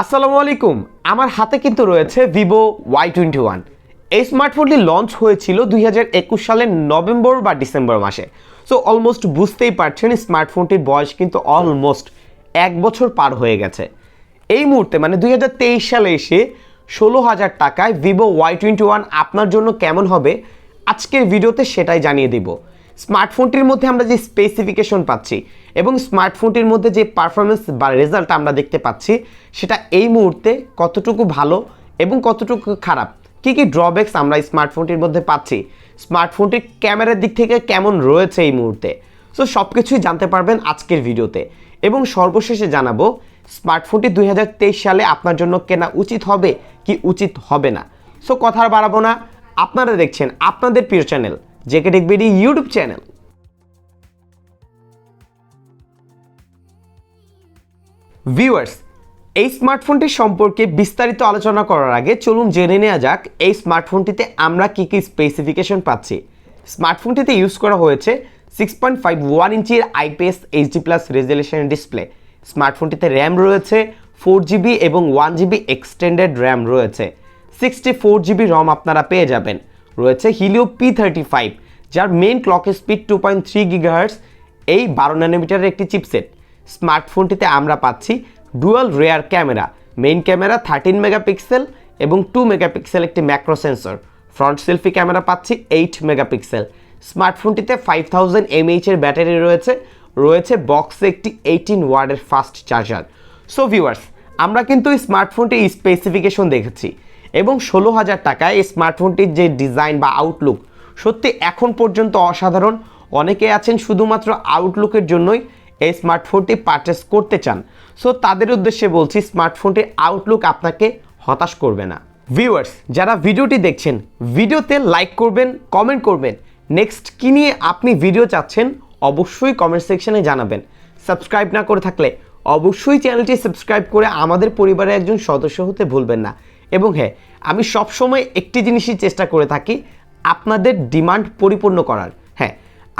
আসসালামু আলাইকুম। আমার হাতে কিন্তু রয়েছে ভিভো ওয়াই টোয়েন্টি ওয়ান। এই স্মার্টফোনটি লঞ্চ হয়েছিল দুই হাজার একুশ সালের নভেম্বর বা ডিসেম্বর মাসে। সো অলমোস্ট বুঝতেই পারছেন, স্মার্টফোনটির বয়স কিন্তু অলমোস্ট এক বছর পার হয়ে গেছে। এই মুহূর্তে মানে দুই হাজার তেইশ সালে এসে ষোলো হাজার টাকায় ভিভো ওয়াই টোয়েন্টি ওয়ান আপনার জন্য কেমন হবে, আজকের ভিডিওতে সেটাই জানিয়ে দিব। স্মার্টফোনটির মধ্যে আমরা যে স্পেসিফিকেশন পাচ্ছি এবং স্মার্টফোনটির মধ্যে যে পারফরমেন্স বা রেজাল্ট আমরা দেখতে পাচ্ছি, সেটা এই মুহূর্তে কতটুকু ভালো এবং কতটুকু খারাপ? কি কি ড্রব্যাকস আমরা স্মার্টফোনটির মধ্যে পাচ্ছি? স্মার্টফোনটির ক্যামেরার দিক থেকে কেমন রয়েছে এই মুহূর্তে? সো সব কিছুই জানতে পারবেন আজকের ভিডিওতে। এবং সর্বশেষে জানাব, স্মার্টফোনটি দুই হাজার তেইশ সালে আপনার জন্য কেনা উচিত হবে কি উচিত হবে না? সো কথা বাড়াবো না। আপনারা দেখছেন আপনাদের প্রিয় channel JK tech BD YouTube channel viewers এই স্মার্টফোনটি সম্পর্কে বিস্তারিত আলোচনা করার আগে চলুন জেনে নেওয়া যাক, এই স্মার্টফোনটিতে আমরা কী কী স্পেসিফিকেশন পাচ্ছি। স্মার্টফোনটিতে ইউজ করা হয়েছে সিক্স পয়েন্ট ফাইভ ওয়ান ইঞ্চির IPS HD plus resolution display স্মার্টফোনটিতে RAM রয়েছে ফোর জিবি এবং ওয়ান জিবি এক্সটেন্ডেড র্যাম রয়েছে। সিক্সটি ফোর জিবি রম আপনারা পেয়ে যাবেন। রয়েছে হিলিও পি থার্টি ফাইভ যার main clock speed two point three gigahertz এই বারো ন্যানোমিটারের একটি চিপসেট স্মার্টফোনটিতে আমরা পাচ্ছি dual rear camera main camera thirteen megapixel এবং টু মেগাপিক্সেল একটি macro sensor front selfie camera পাচ্ছি এইট মেগাপিক্সেল স্মার্টফোনটিতে ফাইভ থাউজেন্ড এমএইচের ব্যাটারি রয়েছে রয়েছে বক্সে একটি এইটিন ওয়ার্ডের ফাস্ট চার্জার সো ভিউয়ার্স আমরা কিন্তু এই স্মার্টফোনটির স্পেসিফিকেশন দেখেছি। এবং ষোলো হাজার টাকায় এই স্মার্টফোনটির যে ডিজাইন বা আউটলুক সত্যি এখন পর্যন্ত অসাধারণ। অনেকে আছেন শুধুমাত্র আউটলুকের জন্যই এই স্মার্টফোনটি পারচেস করতে চান। সো তাদের উদ্দেশ্যে বলছি স্মার্টফোনটির আউটলুক আপনাকে হতাশ করবে না। ভিউয়ার্স যারা ভিডিওটি দেখছেন, ভিডিওতে লাইক করবেন কমেন্ট করবেন। নেক্সট কী নিয়ে আপনি ভিডিও চাচ্ছেন, অবশ্যই কমেন্ট সেকশনে জানাবেন। সাবস্ক্রাইব না করে থাকলে অবশ্যই চ্যানেলটি সাবস্ক্রাইব করে আমাদের পরিবারের একজন সদস্য হতে ভুলবেন না। এবং হ্যাঁ আমি সবসময় একটি জিনিসই চেষ্টা করে থাকি আপনাদের ডিমান্ড পরিপূর্ণ করার। হ্যাঁ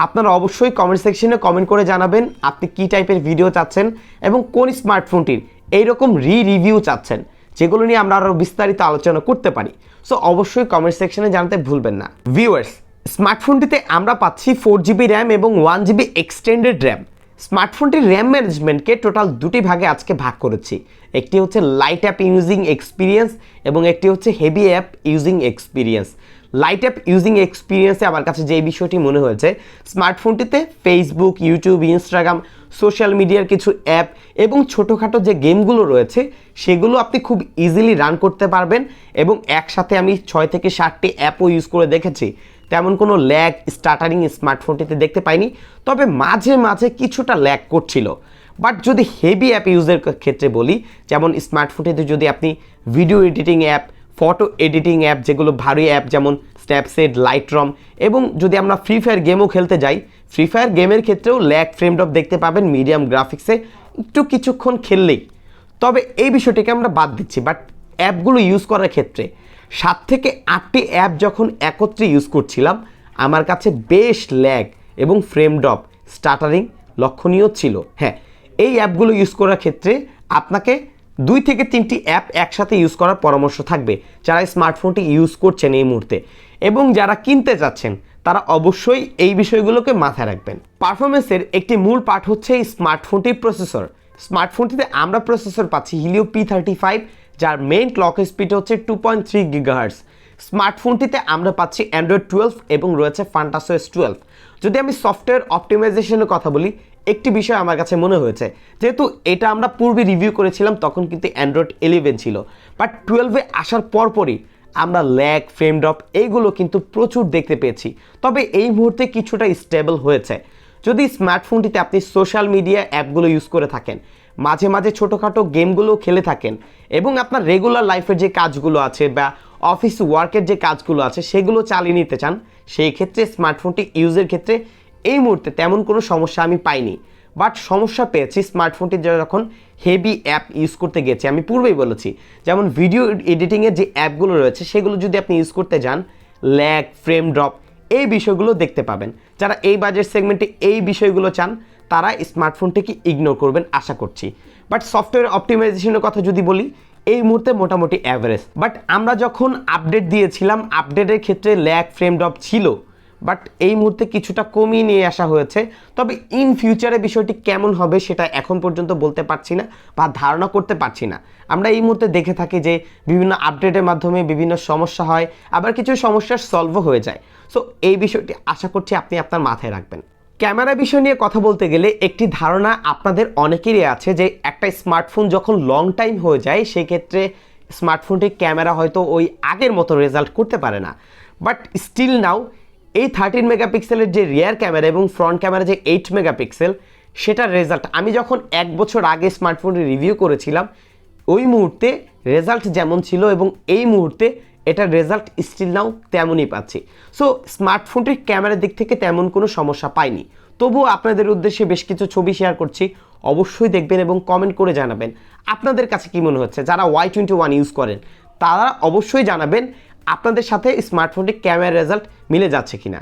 আপনারা অবশ্যই কমেন্ট সেকশনে কমেন্ট করে জানাবেন আপনি কী টাইপের ভিডিও চাচ্ছেন এবং কোন স্মার্টফোনটির এইরকম রি রিভিউ চাচ্ছেন, যেগুলো নিয়ে আমরা আরও বিস্তারিত আলোচনা করতে পারি। সো অবশ্যই কমেন্ট সেকশনে জানাতে ভুলবেন না। ভিউয়ার্স স্মার্টফোনটিতে আমরা পাচ্ছি ফোর জিবি র্যাম এবং ওয়ান জিবি এক্সটেন্ডেড র্যাম স্মার্টফোনটির র্যাম ম্যানেজমেন্টকে টোটাল দুটি ভাগে আজকে ভাগ করেছি। একটি হচ্ছে লাইট অ্যাপ ইউজিং এক্সপিরিয়েন্স এবং একটি হচ্ছে heavy app using experience light app using এক্সপিরিয়েন্সে আমার কাছে যে বিষয়টি মনে হয়েছে, স্মার্টফোনটিতে ফেসবুক ইউটিউব ইনস্টাগ্রাম সোশ্যাল মিডিয়ার কিছু অ্যাপ এবং ছোটোখাটো যে গেমগুলো রয়েছে, সেগুলো আপনি খুব ইজিলি রান করতে পারবেন এবং একসাথে আমি ছয় থেকে ষাটটি অ্যাপও ইউজ করে দেখেছি। তেমন কোনো ল্যাগ স্টার্টারিং স্মার্টফোনটিতে দেখতে পাইনি, তবে মাঝে মাঝে কিছুটা ল্যাগ করছিল। বাট যদি হেভি অ্যাপ ইউজের ক্ষেত্রে বলি, যেমন স্মার্টফোনটিতে যদি আপনি video editing app, photo editing app, যেগুলো ভারী অ্যাপ যেমন স্ন্যাপসেট লাইটরম এবং যদি আমরা ফ্রি ফায়ার গেমও খেলতে যাই ফ্রি ফায়ার গেমের ক্ষেত্রেও ল্যাগ ফ্রেম ড্রপ দেখতে পাবেন মিডিয়াম গ্রাফিক্সে একটু কিছুক্ষণ খেললেই। তবে এই বিষয়টিকে আমরা বাদ দিচ্ছি, বাট অ্যাপগুলো ইউজ করার ক্ষেত্রে সাত থেকে আটটি অ্যাপ যখন একত্রে ইউজ করছিলাম, আমার কাছে বেশ ল্যাগ এবং ফ্রেম ড্রপ স্টার্টারিং লক্ষণীয় ছিল। হ্যাঁ এই অ্যাপগুলো ইউজ করার ক্ষেত্রে আপনাকে দুই থেকে তিনটি অ্যাপ একসাথে ইউজ করার পরামর্শ থাকবে যারা স্মার্টফোনটি ইউজ করছেন এই মুহূর্তে। এবং যারা কিনতে চাচ্ছেন তারা অবশ্যই এই বিষয়গুলোকে মাথায় রাখবেন। পারফরমেন্সের একটি মূল পার্ট হচ্ছে এই স্মার্টফোনটির প্রসেসর স্মার্টফোনটিতে আমরা প্রসেসর পাচ্ছি হিলিও পি থার্টি ফাইভ যার মেইন ক্লক স্পিড হচ্ছে টু পয়েন্ট থ্রি গিগাহার্স স্মার্টফোনটিতে আমরা পাচ্ছি অ্যান্ড্রয়েড টুয়েলভ এবং রয়েছে ফান্টাসো এস টুয়েলভ যদি আমি সফটওয়্যার অপটিমাইজেশনের কথা বলি, একটি বিষয় আমার কাছে মনে হয়েছে, যেহেতু এটা আমরা পূর্বে রিভিউ করেছিলাম, তখন কিন্তু অ্যান্ড্রয়েড ইলেভেন ছিল। বাট টুয়েলভে আসার পরপরই আমরা ল্যাগ ফ্রেম ড্রপ এইগুলো কিন্তু প্রচুর দেখতে পেয়েছি। তবে এই মুহূর্তে কিছুটা স্টেবল হয়েছে। যদি স্মার্টফোনটিতে আপনি সোশ্যাল মিডিয়া অ্যাপগুলো ইউজ করে থাকেন মাঝে মাঝে ছোটোখাটো গেমগুলো খেলে থাকেন। এবং আপনার রেগুলার লাইফের যে কাজগুলো আছে বা অফিস ওয়ার্কের যে কাজগুলো আছে, সেগুলো চালিয়ে নিতে চান, সেই ক্ষেত্রে স্মার্টফোনটি ইউজের ক্ষেত্রে এই মুহূর্তে তেমন কোনো সমস্যা আমি পাইনি। বাট সমস্যা পেয়েছি স্মার্টফোনটি যখন হেভি অ্যাপ ইউজ করতে গেছে, আমি পূর্বেই বলেছি, যেমন ভিডিও এডিটিংয়ের যে অ্যাপগুলো রয়েছে, সেগুলো যদি আপনি ইউজ করতে যান ল্যাগ ফ্রেম ড্রপ এই বিষয়গুলো দেখতে পাবেন। যারা এই বাজেট সেগমেন্টে এই বিষয়গুলো চান তারা স্মার্টফোনটিকে ইগনোর করবেন, আশা করছি। বাট সফটওয়্যার অপটিমাইজেশনের কথা যদি বলি, এই মুহূর্তে মোটামুটি অ্যাভারেজ বাট আমরা যখন আপডেট দিয়েছিলাম আপডেটের ক্ষেত্রে ল্যাক ফ্রেম ড্রপ ছিল। বাট এই মুহূর্তে কিছুটা কমিয়ে নিয়ে আসা হয়েছে। তবে ইন ফিউচারে বিষয়টি কেমন হবে সেটা এখন পর্যন্ত বলতে পারছি না বা ধারণা করতে পারছি না। আমরা এই মুহূর্তে দেখে থাকি যে বিভিন্ন আপডেটের মাধ্যমে বিভিন্ন সমস্যা হয়, আবার কিছু সমস্যার সলভও হয়ে যায়। সো এই বিষয়টি আশা করছি আপনি আপনার মাথায় রাখবেন। ক্যামেরা বিষয় নিয়ে কথা বলতে গেলে একটি ধারণা আপনাদের অনেকেরই আছে যে একটা স্মার্টফোন যখন লং টাইম হয়ে যায় সেই ক্ষেত্রে স্মার্টফোনটির ক্যামেরা হয়তো ওই আগের মতো রেজাল্ট করতে পারে না। বাট স্টিল নাও এই থার্টিন মেগাপিক্সেলের যে রিয়ার ক্যামেরা এবং ফ্রন্ট ক্যামেরা যে এইট মেগাপিক্সেল সেটার রেজাল্ট আমি যখন এক বছর আগে স্মার্টফোনটি রিভিউ করেছিলাম, ওই মুহূর্তে রেজাল্ট যেমন ছিল এবং এই মুহূর্তে এটার রেজাল্ট স্টিল নাও তেমনই পাচ্ছি। সো স্মার্টফোনটির ক্যামেরার দিক থেকে তেমন কোনো সমস্যা পাইনি। তবুও আপনাদের উদ্দেশ্যে বেশ কিছু ছবি শেয়ার করছি। অবশ্যই দেখবেন এবং কমেন্ট করে জানাবেন। আপনাদের কাছে কি মনে হচ্ছে? যারা ওয়াই টোয়েন্টি ওয়ান ইউজ করেন, তারা অবশ্যই জানাবেন আপনাদের সাথে স্মার্টফোনটির ক্যামেরার রেজাল্ট মিলে যাচ্ছে কিনা।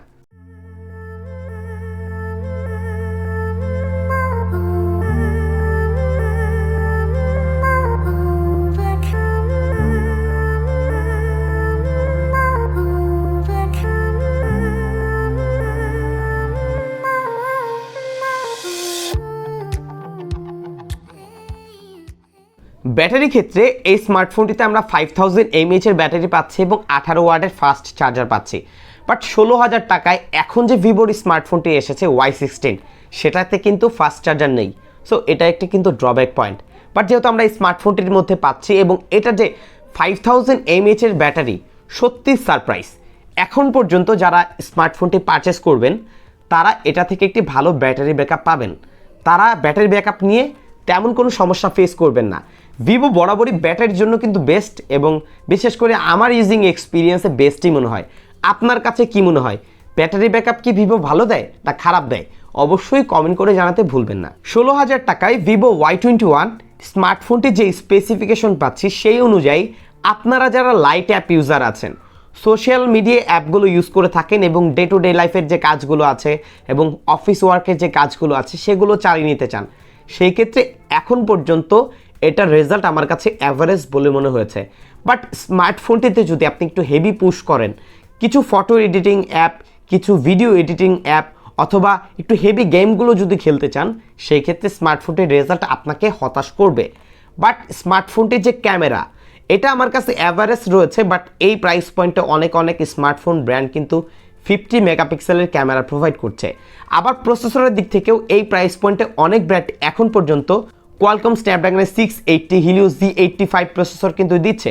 ব্যাটারি ক্ষেত্রে এই স্মার্টফোনটিতে আমরা ফাইভ থাউজেন্ড এমএইচ এর ব্যাটারি পাচ্ছি এবং আঠারো ওয়ার্ডের ফাস্ট চার্জার পাচ্ছি। বাট ষোলো হাজার টাকায় এখন যে ভিভোর স্মার্টফোনটি এসেছে ওয়াই সিক্সটিন সেটাতে কিন্তু ফাস্ট চার্জার নেই। সো এটা একটি কিন্তু ড্রব্যাক পয়েন্ট বাট যেহেতু আমরা এই স্মার্টফোনটির মধ্যে পাচ্ছি এবং এটা যে ফাইভ থাউজেন্ড এমএইচ এর ব্যাটারি, সত্যি সারপ্রাইজ এখন পর্যন্ত যারা স্মার্টফোনটি পারচেস করবেন, তারা এটা থেকে একটি ভালো ব্যাটারি ব্যাকআপ পাবেন। তারা ব্যাটারি ব্যাকআপ নিয়ে তেমন কোনো সমস্যা ফেস করবেন না। ভিভো বরাবরই ব্যাটারির জন্য কিন্তু বেস্ট এবং বিশেষ করে আমার ইউজিং এক্সপিরিয়েন্সে বেস্টই মনে হয়। আপনার কাছে কি মনে হয়? ব্যাটারি ব্যাকআপ কি ভিভো ভালো দেয় না খারাপ দেয়? অবশ্যই কমেন্ট করে জানাতে ভুলবেন না। ষোলো হাজার টাকায় ভিভো ওয়াই টোয়েন্টি ওয়ান স্মার্টফোনটি যে স্পেসিফিকেশন পাচ্ছি সেই অনুযায়ী আপনারা যারা লাইট অ্যাপ ইউজার আছেন সোশ্যাল মিডিয়া অ্যাপগুলো ইউজ করে থাকেন এবং ডে টু ডে লাইফের যে কাজগুলো আছে এবং অফিস ওয়ার্কের যে কাজগুলো আছে সেগুলো চালিয়ে নিতে চান, সেই ক্ষেত্রে এখন পর্যন্ত এটার রেজাল্ট আমার কাছে অ্যাভারেজ বলে মনে হয়েছে। বাট স্মার্টফোনটিতে যদি আপনি একটু হেভি পুশ করেন, কিছু ফটো এডিটিং অ্যাপ কিছু ভিডিও এডিটিং অ্যাপ অথবা একটু হেভি গেমগুলো যদি খেলতে চান, সেই ক্ষেত্রে স্মার্টফোনটির রেজাল্ট আপনাকে হতাশ করবে। বাট স্মার্টফোনটির যে ক্যামেরা এটা আমার কাছে অ্যাভারেজ রয়েছে বাট এই প্রাইস পয়েন্টে অনেক অনেক স্মার্টফোন ব্র্যান্ড কিন্তু ফিফটি মেগাপিক্সেলের ক্যামেরা প্রোভাইড করছে। আবার প্রসেসরের দিক থেকেও এই প্রাইস পয়েন্টে অনেক ব্র্যান্ড এখন পর্যন্ত Qualcomm স্ন্যাপড্রাগনের six eighty Helio G eighty five processor কিন্তু দিচ্ছে।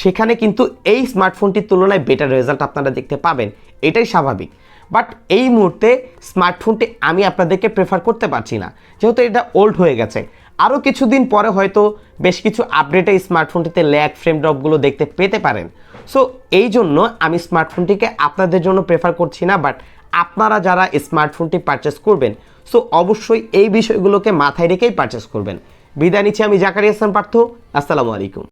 সেখানে কিন্তু এই স্মার্টফোনটির তুলনায় বেটার রেজাল্ট আপনারা দেখতে পাবেন। এটাই স্বাভাবিক। বাট এই মুহূর্তে স্মার্টফোনটি আমি আপনাদেরকে প্রেফার করতে পারছি না। যেহেতু এটা ওল্ড হয়ে গেছে। আরও কিছুদিন পরে হয়তো বেশ কিছু আপডেটে স্মার্টফোনটিতে ল্যাগ ফ্রেম ড্রপগুলো দেখতে পেতে পারেন। সো এই জন্য আমি স্মার্টফোনটিকে আপনাদের জন্য প্রেফার করছি না বাট আপনারা যারা স্মার্টফোনটি পারচেস করবেন সো অবশ্যই এই বিষয়গুলোকে মাথায় রেখেই পারচেস করবেন। বিদায় নিচ্ছি আমি জাকারিয়া হাসান পার্থ, আসসালামু আলাইকুম।